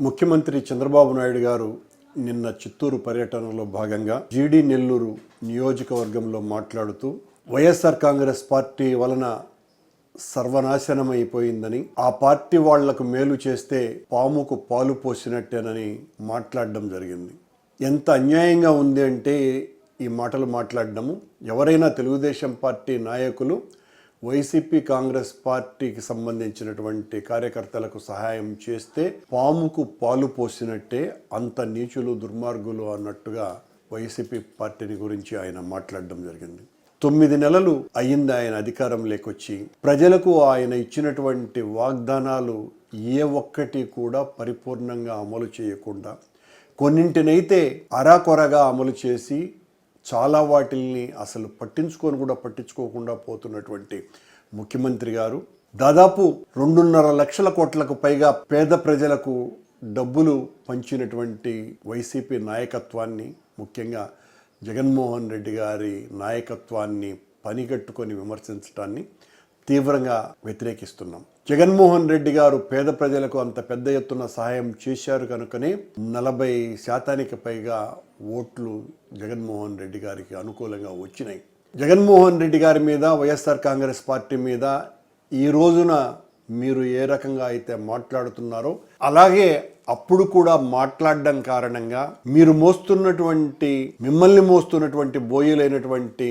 ముఖ్యమంత్రి చంద్రబాబు నాయుడు గారు నిన్న చిత్తూరు పర్యటనలో భాగంగా జీడి నెల్లూరు నియోజకవర్గంలో మాట్లాడుతూ వైఎస్ఆర్ కాంగ్రెస్ పార్టీ వలన సర్వనాశనమైపోయిందని ఆ పార్టీ వాళ్ళకు మేలు చేస్తే పాముకు పాలు పోసినట్టేనని మాట్లాడడం జరిగింది. ఎంత అన్యాయంగా ఉంది అంటే ఈ మాటలు మాట్లాడడము ఎవరైనా తెలుగుదేశం పార్టీ నాయకులు వైసీపీ కాంగ్రెస్ పార్టీకి సంబంధించినటువంటి కార్యకర్తలకు సహాయం చేస్తే పాముకు పాలు పోసినట్టే అంత నీచులు దుర్మార్గులు అన్నట్టుగా వైసీపీ పార్టీని గురించి ఆయన మాట్లాడడం జరిగింది. తొమ్మిది నెలలు అయింది ఆయన అధికారం లేకొచ్చి ప్రజలకు ఆయన ఇచ్చినటువంటి వాగ్దానాలు ఏ ఒక్కటి కూడా పరిపూర్ణంగా అమలు చేయకుండా కొన్నింటినైతే అరాకొరగా అమలు చేసి చాలా వాటిల్ని అసలు పట్టించుకొని కూడా పట్టించుకోకుండా పోతున్నటువంటి ముఖ్యమంత్రి గారు. దాదాపు రెండున్నర లక్షల కోట్లకు పైగా పేద ప్రజలకు డబ్బులు పంచినటువంటి వైసీపీ నాయకత్వాన్ని ముఖ్యంగా జగన్మోహన్ రెడ్డి గారి నాయకత్వాన్ని పనిగట్టుకొని విమర్శించడాన్ని తీవ్రంగా వ్యతిరేకిస్తున్నాం. జగన్మోహన్ రెడ్డి గారు పేద ప్రజలకు అంత పెద్ద ఎత్తున సహాయం చేశారు కనుకనే నలభై శాతానికి పైగా ఓట్లు జగన్మోహన్ రెడ్డి గారికి అనుకూలంగా వచ్చినాయి. జగన్మోహన్ రెడ్డి గారి మీద వైఎస్ఆర్ కాంగ్రెస్ పార్టీ మీద ఈ రోజున మీరు ఏ రకంగా అయితే మాట్లాడుతున్నారో అలాగే అప్పుడు కూడా మాట్లాడడం కారణంగా మీరు మోస్తున్నటువంటి మిమ్మల్ని మోస్తున్నటువంటి బోయలైనటువంటి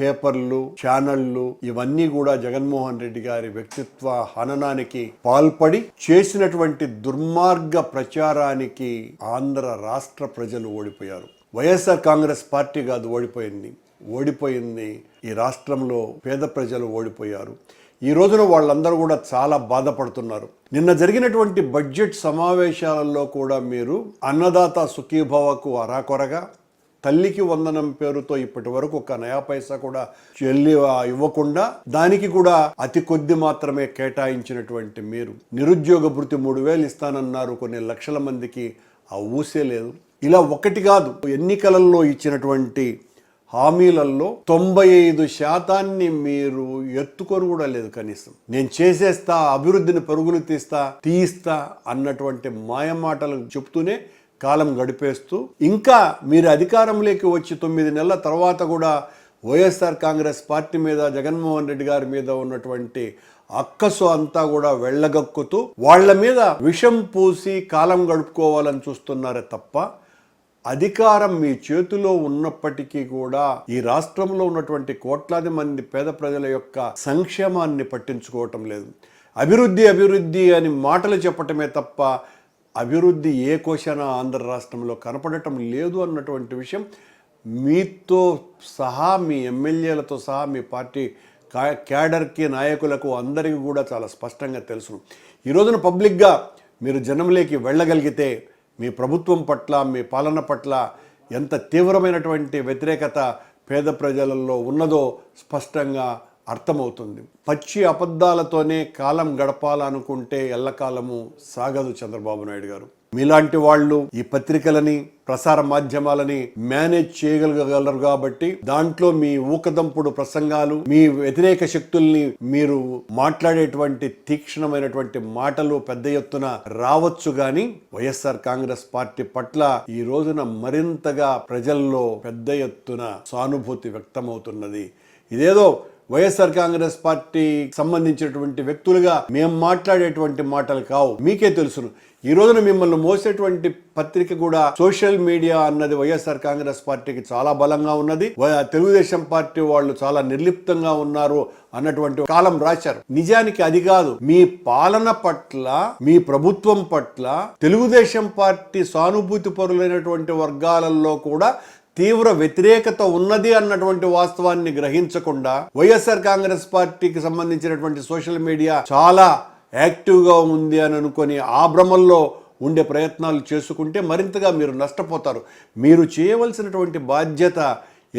పేపర్లు ఛానళ్ళు ఇవన్నీ కూడా జగన్మోహన్ రెడ్డి గారి వ్యక్తిత్వ హననానికి పాల్పడి చేసినటువంటి దుర్మార్గ ప్రచారానికి ఆంధ్ర రాష్ట్ర ప్రజలు ఓడిపోయారు. వైఎస్ఆర్ కాంగ్రెస్ పార్టీ కాదు ఓడిపోయింది. ఓడిపోయింది ఈ రాష్ట్రంలో పేద ప్రజలు ఓడిపోయారు. ఈ రోజున వాళ్ళందరూ కూడా చాలా బాధపడుతున్నారు. నిన్న జరిగినటువంటి బడ్జెట్ సమావేశాలలో కూడా మీరు అన్నదాత సుఖీభవకు అరాకొరగా తల్లికి వందనం పేరుతో ఇప్పటి వరకు ఒక నయా పైసా కూడా చెల్లి ఇవ్వకుండా దానికి కూడా అతి కొద్ది మాత్రమే కేటాయించినటువంటి మీరు. నిరుద్యోగ భృతి మూడు వేలు ఇస్తానన్నారు కొన్ని లక్షల మందికి. ఆ ఊసే లేదు. ఇలా ఒకటి కాదు. ఎన్నికలలో ఇచ్చినటువంటి హామీలలో తొంభై ఐదు శాతాన్ని మీరు ఎత్తుకొని కూడా లేదు కనీసం. నేను చేసేస్తా అభివృద్ధిని పరుగులు తీస్తా తీయిస్తా అన్నటువంటి మాయమాటలు చెప్తూనే కాలం గడిపేస్తూ ఇంకా మీరు అధికారంలోకి వచ్చి తొమ్మిది నెలల తర్వాత కూడా వైఎస్ఆర్ కాంగ్రెస్ పార్టీ మీద జగన్మోహన్ రెడ్డి గారి మీద ఉన్నటువంటి అక్కసు అంతా కూడా వెళ్ళగక్కుతూ వాళ్ళ మీద విషం పూసి కాలం గడుపుకోవాలని చూస్తున్నారే తప్ప అధికారం మీ చేతిలో ఉన్నప్పటికీ కూడా ఈ రాష్ట్రంలో ఉన్నటువంటి కోట్లాది మంది పేద ప్రజల యొక్క సంక్షేమాన్ని పట్టించుకోవటం లేదు. అభివృద్ధి అభివృద్ధి అని మాటలు చెప్పటమే తప్ప అభివృద్ధి ఏ కోశాన ఆంధ్ర రాష్ట్రంలో కనపడటం లేదు అన్నటువంటి విషయం మీతో సహా మీ ఎమ్మెల్యేలతో సహా మీ పార్టీ కా- క్యాడర్కి నాయకులకు అందరికీ కూడా చాలా స్పష్టంగా తెలుసు ఈ రోజున పబ్లిక్గా మీరు జనంలోకి వెళ్ళగలిగితే మీ ప్రభుత్వం పట్ల మీ పాలన పట్ల ఎంత తీవ్రమైనటువంటి వ్యతిరేకత పేద ప్రజలలో ఉన్నదో స్పష్టంగా అర్థమవుతుంది. పచ్చి అబద్ధాలతోనే కాలం గడపాలనుకుంటే ఎల్లకాలము సాగదు చంద్రబాబు నాయుడు గారు. మీలాంటి వాళ్ళు ఈ పత్రికలని ప్రసార మాధ్యమాలని మేనేజ్ చేయగలగలరు కాబట్టి దాంట్లో మీ ఊకదంపుడు ప్రసంగాలు మీ వ్యతిరేక శక్తుల్ని మీరు మాట్లాడేటువంటి తీక్షణమైనటువంటి మాటలు పెద్ద ఎత్తున రావచ్చు గాని వైఎస్ఆర్ కాంగ్రెస్ పార్టీ పట్ల ఈ రోజున మరింతగా ప్రజల్లో పెద్ద ఎత్తున సానుభూతి వ్యక్తమవుతున్నది. ఇదేదో వైఎస్ఆర్ కాంగ్రెస్ పార్టీ సంబంధించినటువంటి వ్యక్తులుగా మేము మాట్లాడేటువంటి మాటలు కావు. మీకే తెలుసును. ఈ రోజున మిమ్మల్ని మోసేటువంటి పత్రిక కూడా సోషల్ మీడియా అన్నది వైఎస్ఆర్ కాంగ్రెస్ పార్టీకి చాలా బలంగా ఉన్నది. తెలుగుదేశం పార్టీ వాళ్ళు చాలా నిర్లిప్తంగా ఉన్నారు అన్నటువంటి కాలం రాశారు. నిజానికి అది కాదు. మీ పాలన పట్ల మీ ప్రభుత్వం పట్ల తెలుగుదేశం పార్టీ సానుభూతి పరులైనటువంటి వర్గాలలో కూడా తీవ్ర వ్యతిరేకత ఉన్నది అన్నటువంటి వాస్తవాన్ని గ్రహించకుండా వైఎస్ఆర్ కాంగ్రెస్ పార్టీకి సంబంధించినటువంటి సోషల్ మీడియా చాలా యాక్టివ్గా ఉంది అని అనుకొని ఆ భ్రమల్లో ఉండే ప్రయత్నాలు చేసుకుంటే మరింతగా మీరు నష్టపోతారు. మీరు చేయవలసినటువంటి బాధ్యత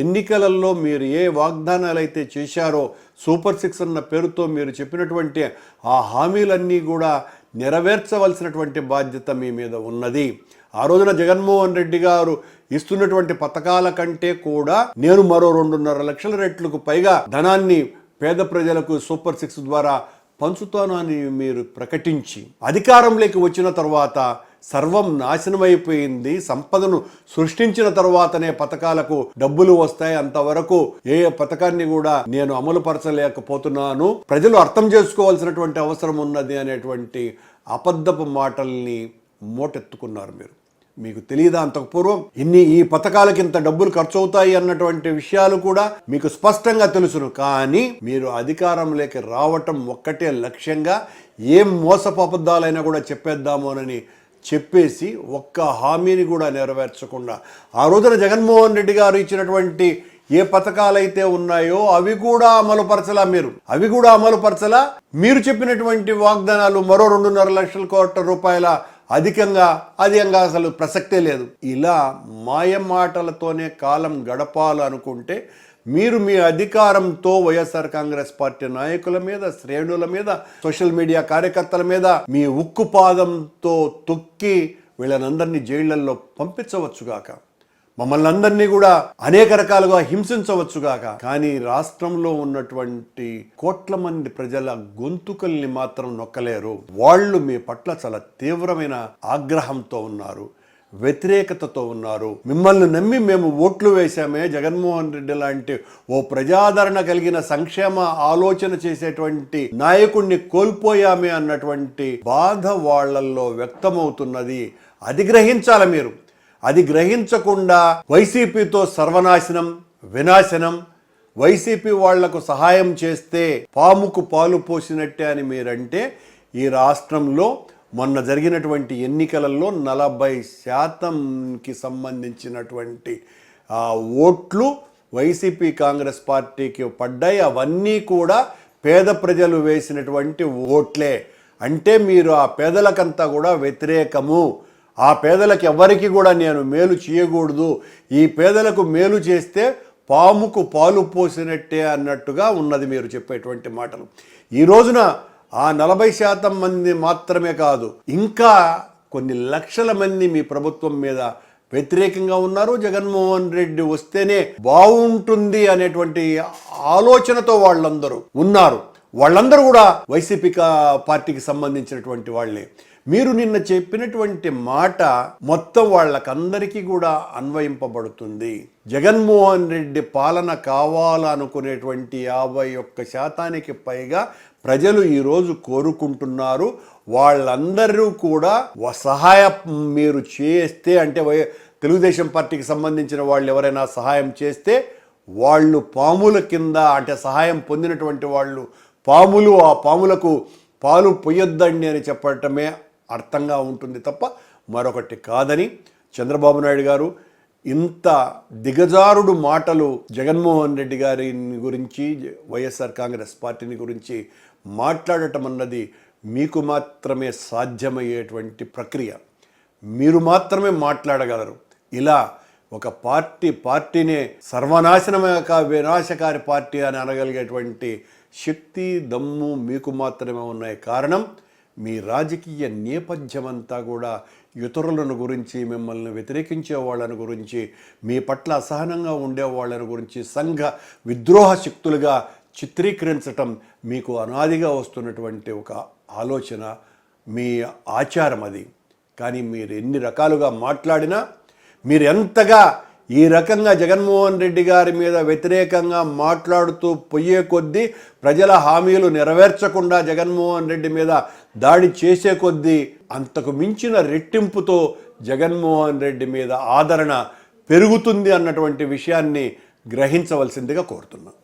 ఎన్నికలలో మీరు ఏ వాగ్దానాలు అయితే చేశారో సూపర్ సిక్స్ అన్న పేరుతో మీరు చెప్పినటువంటి ఆ హామీలన్నీ కూడా నెరవేర్చవలసినటువంటి బాధ్యత మీ మీద ఉన్నది. ఆ రోజున జగన్మోహన్ రెడ్డి గారు ఇస్తున్నటువంటి పథకాల కంటే కూడా నేను మరో రెండున్నర లక్షల రెట్లకు పైగా ధనాన్ని పేద ప్రజలకు సూపర్ సిక్స్ ద్వారా పంచుతాను అని మీరు ప్రకటించి అధికారంలోకి వచ్చిన తర్వాత సర్వం నాశనమైపోయింది సంపదను సృష్టించిన తర్వాతనే పథకాలకు డబ్బులు వస్తాయి. అంతవరకు ఏ పథకాన్ని కూడా నేను అమలు పరచలేకపోతున్నాను ప్రజలు అర్థం చేసుకోవాల్సినటువంటి అవసరం ఉన్నది అనేటువంటి అబద్ధపు మాటల్ని మోటెత్తుకున్నారు మీరు. మీకు తెలియదా అంతకు పూర్వం ఇన్ని ఈ పథకాలకి ఇంత డబ్బులు ఖర్చు అవుతాయి అన్నటువంటి విషయాలు కూడా మీకు స్పష్టంగా తెలుసును. కానీ మీరు అధికారంలోకి రావటం ఒక్కటే లక్ష్యంగా ఏం మోసపు అబద్ధాలైనా కూడా చెప్పేద్దామోనని చెప్పేసి ఒక్క హామీని కూడా నెరవేర్చకుండా ఆ రోజున జగన్మోహన్ రెడ్డి గారు ఇచ్చినటువంటి ఏ పథకాలైతే ఉన్నాయో అవి కూడా అమలుపరచలా మీరు? అవి కూడా అమలుపరచలా? మీరు చెప్పినటువంటి వాగ్దానాలు మరో రెండున్నర లక్షల కోట్ల రూపాయల అధికంగా అధికంగా అసలు ప్రసక్తే లేదు. ఇలా మాయమాటలతోనే కాలం గడపాలనుకుంటే మీరు మీ అధికారంతో వైఎస్ఆర్ కాంగ్రెస్ పార్టీ నాయకుల మీద శ్రేణుల మీద సోషల్ మీడియా కార్యకర్తల మీద మీ ఉక్కు పాదంతో తొక్కి వీళ్ళనందరినీ జైళ్ళలో పంపించవచ్చుగాక మమ్మల్ని అందరినీ కూడా అనేక రకాలుగా హింసించవచ్చుగాక కానీ రాష్ట్రంలో ఉన్నటువంటి కోట్ల మంది ప్రజల గొంతుకల్ని మాత్రం నొక్కలేరు. వాళ్ళు మీ పట్ల చాలా తీవ్రమైన ఆగ్రహంతో ఉన్నారు వ్యతిరేకతతో ఉన్నారు. మిమ్మల్ని నమ్మి మేము ఓట్లు వేశామే జగన్మోహన్ రెడ్డి లాంటి ఓ ప్రజాదరణ కలిగిన సంక్షేమ ఆలోచన చేసేటువంటి నాయకుణ్ణి కోల్పోయామే అన్నటువంటి బాధ వాళ్ళల్లో వ్యక్తమవుతున్నది. అధిగ్రహించాలి మీరు. అది గ్రహించకుండా వైసీపీతో సర్వనాశనం వినాశనం వైసీపీ వాళ్ళకు సహాయం చేస్తే పాముకు పాలు పోసినట్టే అని మీరంటే ఈ రాష్ట్రంలో మొన్న జరిగినటువంటి ఎన్నికలలో నలభై శాతంకి సంబంధించినటువంటి ఆ ఓట్లు వైసీపీ కాంగ్రెస్ పార్టీకి పడ్డాయి. అవన్నీ కూడా పేద ప్రజలు వేసినటువంటి ఓట్లే. అంటే మీరు ఆ పేదలకంతా కూడా వ్యతిరేకము. ఆ పేదలకు ఎవరికి కూడా నేను మేలు చేయకూడదు. ఈ పేదలకు మేలు చేస్తే పాముకు పాలు పోసినట్టే అన్నట్టుగా ఉన్నది మీరు చెప్పేటువంటి మాటలు. ఈ రోజున ఆ నలభై శాతం మంది మాత్రమే కాదు ఇంకా కొన్ని లక్షల మంది మీ ప్రభుత్వం మీద వ్యతిరేకంగా ఉన్నారు. జగన్మోహన్ రెడ్డి వస్తేనే బాగుంటుంది అనేటువంటి ఆలోచనతో వాళ్ళందరూ ఉన్నారు. వాళ్ళందరూ కూడా వైసీపీ కా- పార్టీకి సంబంధించినటువంటి వాళ్ళే. మీరు నిన్న చెప్పినటువంటి మాట మొత్తం వాళ్ళకందరికీ కూడా అన్వయింపబడుతుంది. జగన్మోహన్ రెడ్డి పాలన కావాలనుకునేటువంటి యాభై ఒక్క శాతానికి పైగా ప్రజలు ఈరోజు కోరుకుంటున్నారు. వాళ్ళందరూ కూడా సహాయం సహాయ మీరు చేస్తే అంటే వై- తెలుగుదేశం పార్టీకి సంబంధించిన వాళ్ళు ఎవరైనా సహాయం చేస్తే వాళ్ళు పాముల కింద అంటే సహాయం పొందినటువంటి వాళ్ళు పాములు ఆ పాములకు పాలు పొయ్యొద్దండి అని చెప్పటమే అర్థంగా ఉంటుంది తప్ప మరొకటి కాదని చంద్రబాబు నాయుడు గారు ఇంత దిగజారుడు మాటలు జగన్మోహన్ రెడ్డి గారిని గురించి వైఎస్ఆర్ కాంగ్రెస్ పార్టీని గురించి మాట్లాడటం అన్నది మీకు మాత్రమే సాధ్యమయ్యేటువంటి ప్రక్రియ. మీరు మాత్రమే మాట్లాడగలరు. ఇలా ఒక పార్టీ పార్టీనే సర్వనాశనమక వినాశకారి పార్టీ అని అనగలిగేటువంటి శక్తి దమ్ము మీకు మాత్రమే ఉన్నాయి. కారణం మీ రాజకీయ నేపథ్యం అంతా కూడా ఇతరులను గురించి మిమ్మల్ని వ్యతిరేకించే వాళ్ళని గురించి మీ పట్ల అసహనంగా ఉండే వాళ్ళని గురించి సంఘ విద్రోహ శక్తులుగా చిత్రీకరించటం మీకు అనాదిగా వస్తున్నటువంటి ఒక ఆలోచన మీ ఆచారం అది. కానీ మీరు ఎన్ని రకాలుగా మాట్లాడినా మీరు ఎంతగా ఈ రకంగా జగన్మోహన్ రెడ్డి గారి మీద వ్యతిరేకంగా మాట్లాడుతూ పోయే కొద్దీ ప్రజల హామీలు నెరవేర్చకుండా జగన్మోహన్ రెడ్డి మీద దాడి చేసే కొద్దీ అంతకు మించిన రెట్టింపుతో జగన్మోహన్ రెడ్డి మీద ఆదరణ పెరుగుతుంది అన్నటువంటి విషయాన్ని గ్రహించవలసిందిగా కోరుతున్నాను